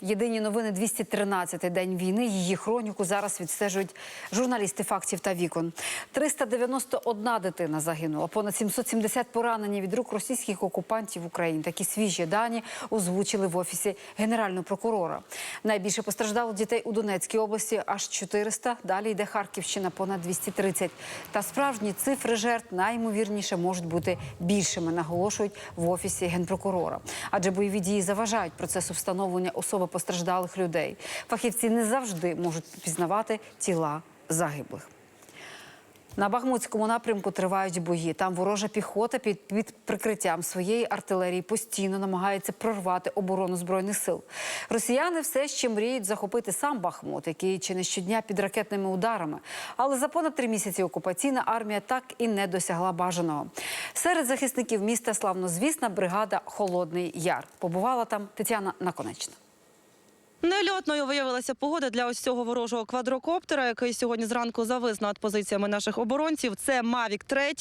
Єдині новини 213-й день війни. Її хроніку зараз відстежують журналісти фактів та вікон. 391 дитина загинула, понад 770 поранені від рук російських окупантів в Україні. Такі свіжі дані озвучили в офісі генерального прокурора. Найбільше постраждало дітей у Донецькій області аж 400. Далі йде Харківщина, понад 230. Та справжні цифри жертв найімовірніше можуть бути більшими, наголошують в офісі генпрокурора. Адже бойові дії заважають процесу встановлення особи постраждалих людей. Фахівці не завжди можуть пізнавати тіла загиблих. На Бахмутському напрямку тривають бої. Там ворожа піхота під, під прикриттям своєї артилерії постійно намагається прорвати оборону збройних сил. Росіяни все ще мріють захопити сам Бахмут, який чи не щодня під ракетними ударами. Але за понад три місяці окупаційна армія так і не досягла бажаного. Серед захисників міста славнозвісна бригада Холодний Яр. Побувала там Тетяна Наконечна. Нельотною виявилася погода для ось цього ворожого квадрокоптера, який сьогодні зранку завис над позиціями наших оборонців. Це Мавік 3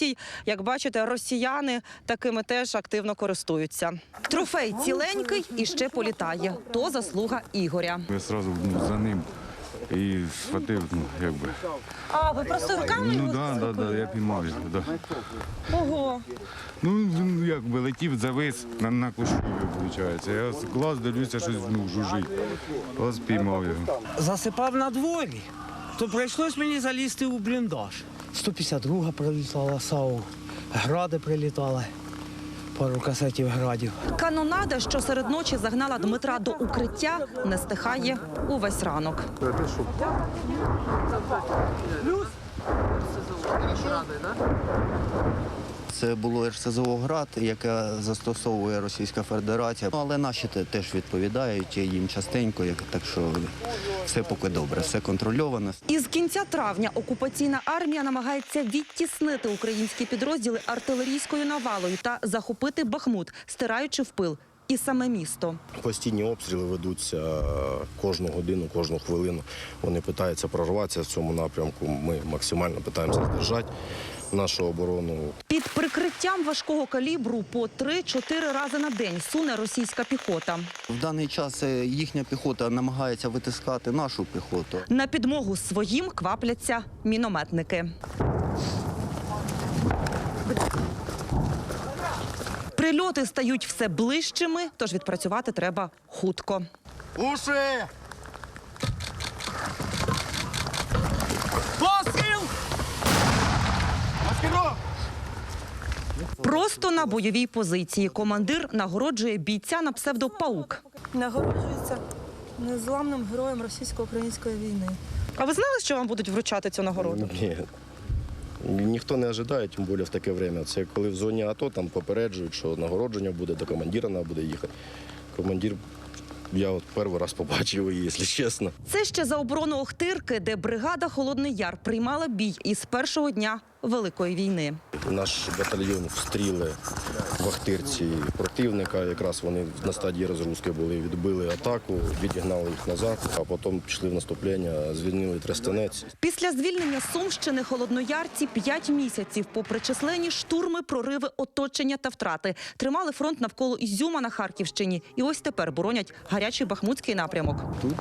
Як бачите, росіяни такими теж активно користуються. Трофей ціленький і ще політає. То заслуга Ігоря. Я сразу ну, за ним і схватив, ну якби. А ви просто руками Ну да, да, да, я піймав його. Да. Ого. Ну він якби летів, завис на, на кущу, виходить. Я з глаз дивлюся, щось ну, жужить. Ось піймав його. засипав на дворі, то прийшлось мені залізти у бліндаж. 152 прилітала САУ, гради прилітали, пару касетів градів. Канонада, що серед ночі загнала Дмитра до укриття, не стихає увесь ранок. Це було РСЗО «Град», яке застосовує Російська Федерація. Ну, Але наші теж відповідають їм частенько, як- так що все поки добре, все контрольовано. Із кінця травня окупаційна армія намагається відтіснити українські підрозділи артилерійською навалою та захопити Бахмут, стираючи в пил і саме місто. Постійні обстріли ведуться е, кожну годину, кожну хвилину. Вони питаються прорватися в цьому напрямку. Ми максимально питаємося здержати нашу оборону. Під прикриттям важкого калібру по 3-4 рази на день суне російська піхота. В даний час е, їхня піхота намагається витискати нашу піхоту. На підмогу своїм квапляться мінометники. Прильоти стають все ближчими, тож відпрацювати треба хутко. Уши! Просто на бойовій позиції командир нагороджує бійця на псевдо Паук. нагороджується незламним героєм російсько-української війни. А ви знали, що вам будуть вручати цю нагороду? Ні. Ніхто не ожидає, тим більше в таке время. Це коли в зоні АТО там попереджують, що нагородження буде, до командира треба буде їхати. Командир, я от перший раз побачив її, якщо чесно. Це ще за оборону Охтирки, де бригада Холодний Яр приймала бій із першого дня Великої війни. Наш батальйон встріли в Ахтирці противника. Якраз вони на стадії розгрузки були, відбили атаку, відігнали їх назад, а потім пішли в наступлення, звільнили Трестянець. Після звільнення Сумщини холодноярці п'ять місяців, попри численні штурми, прориви, оточення та втрати, тримали фронт навколо Ізюма на Харківщині. І ось тепер боронять гарячий бахмутський напрямок. Тут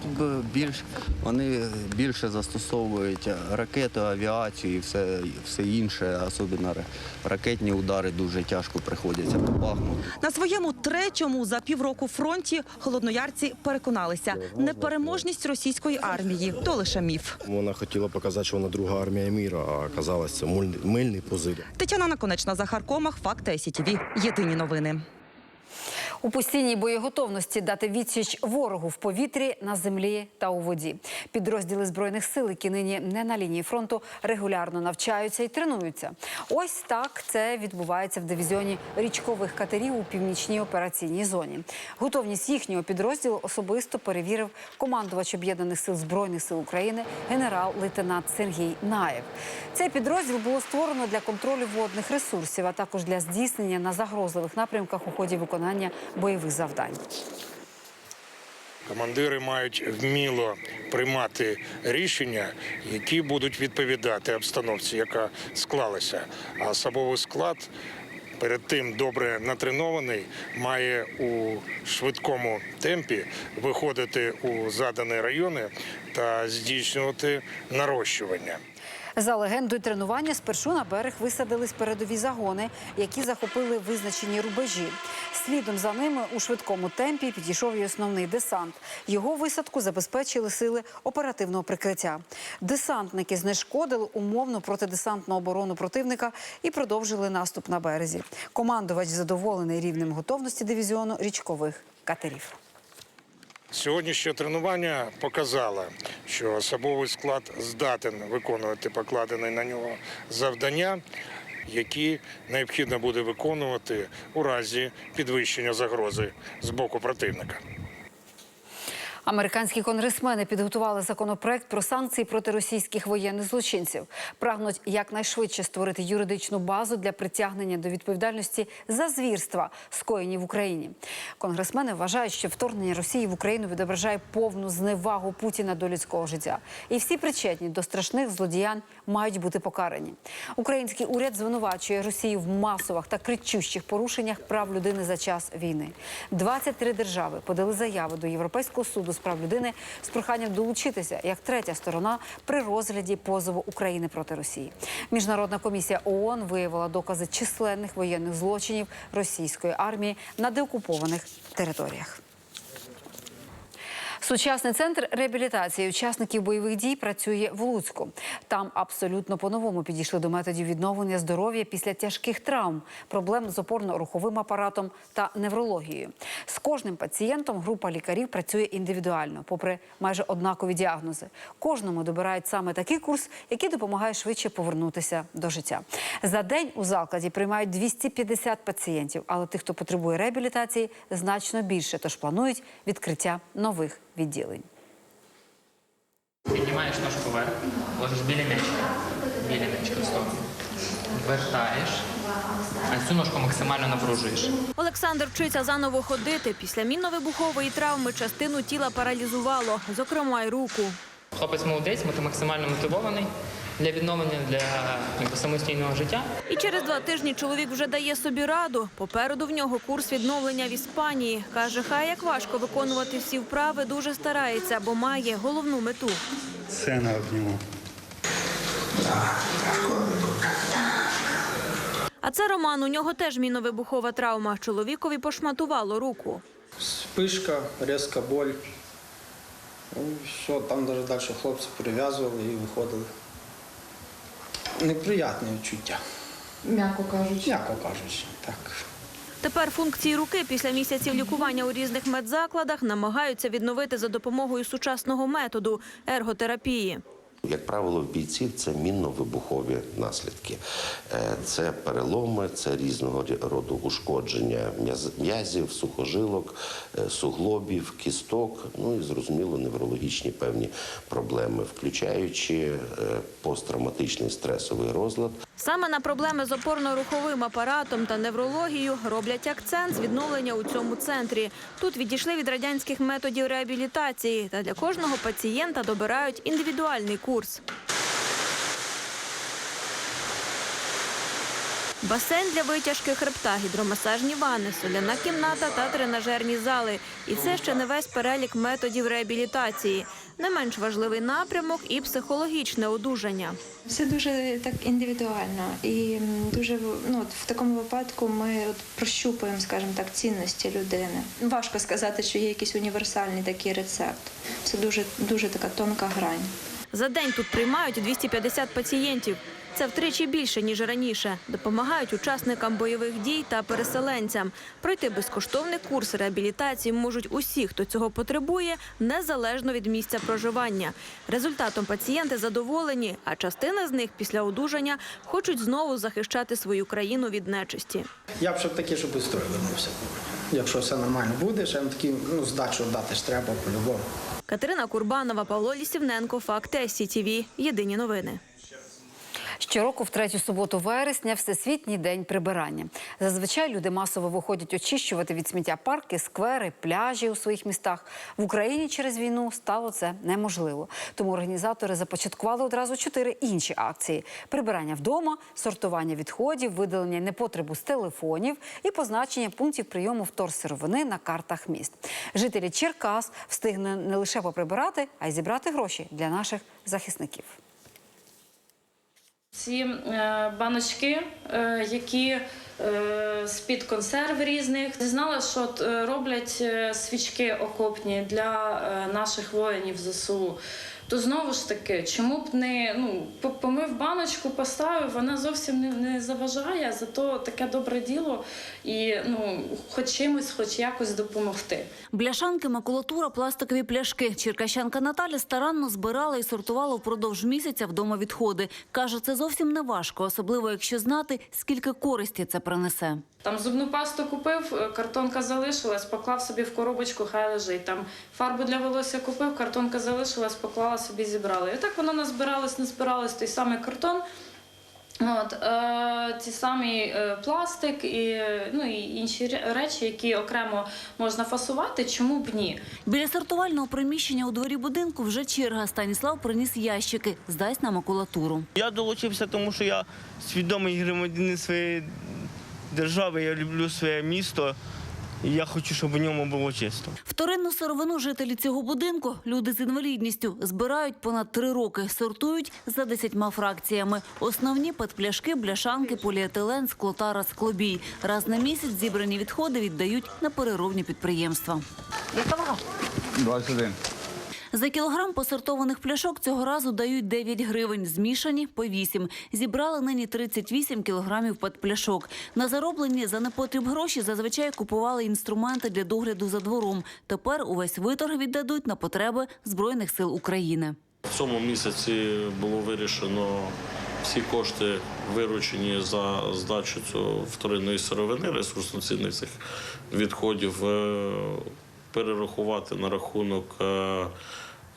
більш вони більше застосовують ракети, авіацію і все, все інше, особливо ра- ракетні удари дуже тяжко приходяться по Бахмуту. На своєму третьому за півроку фронті холодноярці переконалися, непереможність російської армії то лише міф. Вона хотіла показати, що вона друга армія міра, а казалось, це мильний, позив. Тетяна Наконечна, Захар Комах, Факти СІТВ. Єдині новини. У постійній боєготовності дати відсіч ворогу в повітрі, на землі та у воді. Підрозділи збройних сил, які нині не на лінії фронту, регулярно навчаються і тренуються. Ось так це відбувається в дивізіоні річкових катерів у північній операційній зоні. Готовність їхнього підрозділу особисто перевірив командувач об'єднаних сил збройних сил України генерал-лейтенант Сергій Наєв. Цей підрозділ було створено для контролю водних ресурсів, а також для здійснення на загрозливих напрямках у ході виконання бойових завдань. Командири мають вміло приймати рішення, які будуть відповідати обстановці, яка склалася. А особовий склад перед тим добре натренований, має у швидкому темпі виходити у задані райони та здійснювати нарощування. За легендою тренування спершу на берег висадились передові загони, які захопили визначені рубежі. Слідом за ними у швидкому темпі підійшов і основний десант. Його висадку забезпечили сили оперативного прикриття. Десантники знешкодили умовну протидесантну оборону противника і продовжили наступ на березі. Командувач задоволений рівнем готовності дивізіону річкових катерів. Сьогоднішнє тренування показало, що особовий склад здатен виконувати покладені на нього завдання, які необхідно буде виконувати у разі підвищення загрози з боку противника. Американські конгресмени підготували законопроект про санкції проти російських воєнних злочинців. Прагнуть якнайшвидше створити юридичну базу для притягнення до відповідальності за звірства, скоєні в Україні. Конгресмени вважають, що вторгнення Росії в Україну відображає повну зневагу Путіна до людського життя. І всі причетні до страшних злодіянь мають бути покарані. Український уряд звинувачує Росію в масових та кричущих порушеннях прав людини за час війни. 23 держави подали заяви до Європейського суду з прав людини з проханням долучитися як третя сторона при розгляді позову України проти Росії. Міжнародна комісія ООН виявила докази численних воєнних злочинів російської армії на деокупованих територіях. Сучасний центр реабілітації учасників бойових дій працює в Луцьку. Там абсолютно по-новому підійшли до методів відновлення здоров'я після тяжких травм, проблем з опорно-руховим апаратом та неврологією. З кожним пацієнтом група лікарів працює індивідуально, попри майже однакові діагнози. Кожному добирають саме такий курс, який допомагає швидше повернутися до життя. За день у закладі приймають 250 пацієнтів, але тих, хто потребує реабілітації, значно більше, тож планують відкриття нових відділень. Піднімаєш ножку вверх, ложиш біля м'ячика, біля м'ячика в сторону. Вертаєш, а цю ножку максимально напружуєш. Олександр вчиться заново ходити. Після мінно-вибухової травми частину тіла паралізувало, зокрема й руку. Хлопець молодець, мото- максимально мотивований для відновлення для якби, самостійного життя. І через два тижні чоловік вже дає собі раду. Попереду в нього курс відновлення в Іспанії. Каже, хай як важко виконувати всі вправи, дуже старається, бо має головну мету. Сина обніму. А це Роман. У нього теж мінно-вибухова травма. Чоловікові пошматувало руку. Вспишка, різка боль. Ну, все, там навіть далі хлопці перев'язували і виходили. Неприятне відчуття. М'яко кажучи. М'яко кажучи, так. Тепер функції руки після місяців лікування у різних медзакладах намагаються відновити за допомогою сучасного методу ерготерапії. Як правило, в бійців це мінно-вибухові наслідки. Е, Це переломи, це різного роду ушкодження м'язів, сухожилок, е, суглобів, кісток, ну і зрозуміло, неврологічні певні проблеми, включаючи е, посттравматичний стресовий розлад. Саме на проблеми з опорно-руховим апаратом та неврологією роблять акцент з відновлення у цьому центрі. Тут відійшли від радянських методів реабілітації та для кожного пацієнта добирають індивідуальний курс. Басейн для витяжки хребта, гідромасажні ванни, соляна кімната та тренажерні зали. І це ще не весь перелік методів реабілітації. Не менш важливий напрямок і психологічне одужання. Все дуже так індивідуально. І дуже ну, в такому випадку ми от прощупуємо, скажімо так, цінності людини. Важко сказати, що є якийсь універсальний такий рецепт. Це дуже, дуже така тонка грань. За день тут приймають 250 пацієнтів. Це втричі більше ніж раніше. Допомагають учасникам бойових дій та переселенцям. Пройти безкоштовний курс реабілітації можуть усі, хто цього потребує, незалежно від місця проживання. Результатом пацієнти задоволені, а частина з них після одужання хочуть знову захищати свою країну від нечисті. Я б щоб таки, щоб строй вернувся. Якщо все нормально буде, ще такі ну, здачу дати ж треба по-любому. Катерина Курбанова, Павло Лісівненко, Факти СІТІВІ. Єдині новини. Щороку в третю суботу вересня Всесвітній день прибирання. Зазвичай люди масово виходять очищувати від сміття парки, сквери, пляжі у своїх містах. В Україні через війну стало це неможливо. Тому організатори започаткували одразу чотири інші акції: прибирання вдома, сортування відходів, видалення непотребу з телефонів і позначення пунктів прийому вторсировини на картах міст. Жителі Черкас встигли не лише поприбирати, а й зібрати гроші для наших захисників. Ці е, баночки, е, які з-під консерв різних, знала, що е, роблять е, свічки окопні для е, наших воїнів ЗСУ. То знову ж таки, чому б не ну, помив баночку, поставив, вона зовсім не, не заважає, зато таке добре діло і ну, хоч чимось, хоч якось допомогти. Бляшанки, макулатура, пластикові пляшки. Черкащанка Наталя старанно збирала і сортувала впродовж місяця вдома відходи. Каже, це зовсім не важко, особливо якщо знати, скільки користі це принесе. Там зубну пасту купив, е, картонка залишилась, поклав собі в коробочку, хай лежить. Там фарбу для волосся купив, картонка залишилась, поклала собі, зібрала. І так воно назбиралось, назбиралось, той самий картон. От, е, ті самі е, пластик і, е, ну, і інші речі, які окремо можна фасувати, чому б ні? Біля сортувального приміщення у дворі будинку вже черга. Станіслав приніс ящики, здасть на макулатуру. Я долучився, тому що я свідомий громадянин своєї держави, я люблю своє місто, і я хочу, щоб у ньому було чисто. Вторинну сировину жителі цього будинку, люди з інвалідністю, збирають понад три роки. Сортують за десятьма фракціями. Основні петпляшки, бляшанки, поліетилен, склотара, склобій. Раз на місяць зібрані відходи віддають на переробні підприємства. 21. За кілограм посортованих пляшок цього разу дають 9 гривень, змішані по 8. Зібрали нині 38 кілограмів петпляшок. На зароблені за непотріб гроші зазвичай купували інструменти для догляду за двором. Тепер увесь виторг віддадуть на потреби Збройних сил України. В цьому місяці було вирішено всі кошти, виручені за здачу цього вторинної сировини, ресурсно-цінних цих відходів, е, перерахувати на рахунок е,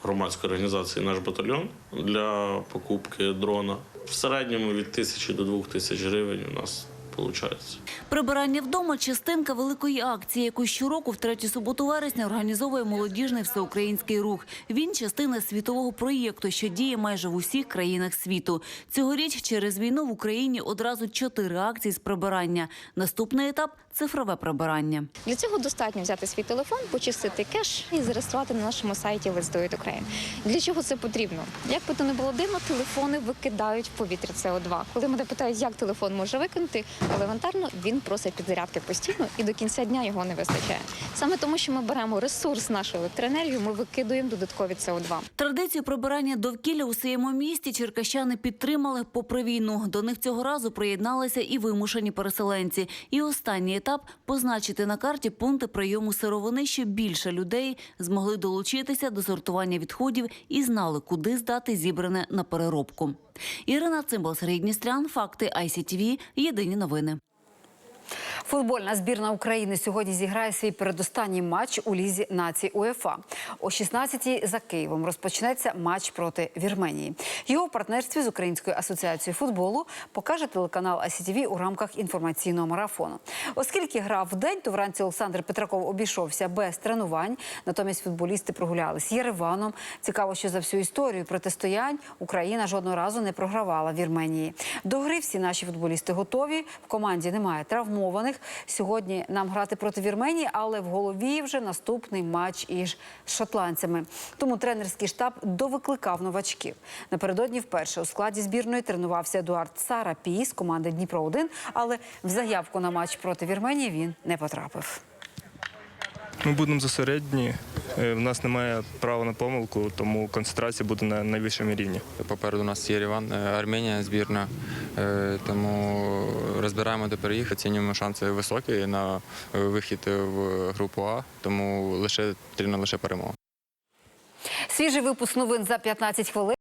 громадської організації наш батальйон для покупки дрона. В середньому від тисячі до двох тисяч гривень у нас виходить. Прибирання вдома – частинка великої акції, яку щороку в третю суботу вересня організовує молодіжний всеукраїнський рух. Він – частина світового проєкту, що діє майже в усіх країнах світу. Цьогоріч через війну в Україні одразу чотири акції з прибирання. Наступний етап – цифрове прибирання. Для цього достатньо взяти свій телефон, почистити кеш і зареєструвати на нашому сайті Let's Do It Ukraine. Для чого це потрібно? Як би то не було дивно, телефони викидають в повітря СО2. Коли мене питають, як телефон може викинути, елементарно він просить підзарядки постійно і до кінця дня його не вистачає. Саме тому, що ми беремо ресурс нашу електроенергію, ми викидуємо додаткові СО2. Традицію прибирання довкілля у своєму місті черкащани підтримали попри війну. До них цього разу приєдналися і вимушені переселенці. І останній етап – позначити на карті пункти прийому сировини, щоб більше людей змогли долучитися до сортування відходів і знали, куди здати зібране на переробку. Ірина Цимбал, Сергій Дністрян, Факти ICTV, Єдині новини новини. Футбольна збірна України сьогодні зіграє свій передостанній матч у лізі націй УЄФА. О 16-й за Києвом розпочнеться матч проти Вірменії. Його в партнерстві з Українською асоціацією футболу покаже телеканал ICTV у рамках інформаційного марафону. Оскільки грав в день, то вранці Олександр Петраков обійшовся без тренувань. Натомість футболісти прогулялись Єреваном. Цікаво, що за всю історію протистоянь Україна жодного разу не програвала Вірменії. До гри всі наші футболісти готові. В команді немає травмованих. Сьогодні нам грати проти Вірменії, але в голові вже наступний матч із шотландцями. Тому тренерський штаб довикликав новачків. Напередодні вперше у складі збірної тренувався Едуард Сарапій з команди Дніпро 1 але в заявку на матч проти Вірменії він не потрапив. Ми будемо зосередні. Е, В нас немає права на помилку, тому концентрація буде на найвищому рівні. Попереду у нас Єреван, е, Арменія збірна, е, тому розбираємо де переїхати. Оцінюємо шанси високі на е, вихід в групу А, тому лише потрібна лише перемога. Свіжий випуск новин за 15 хвилин.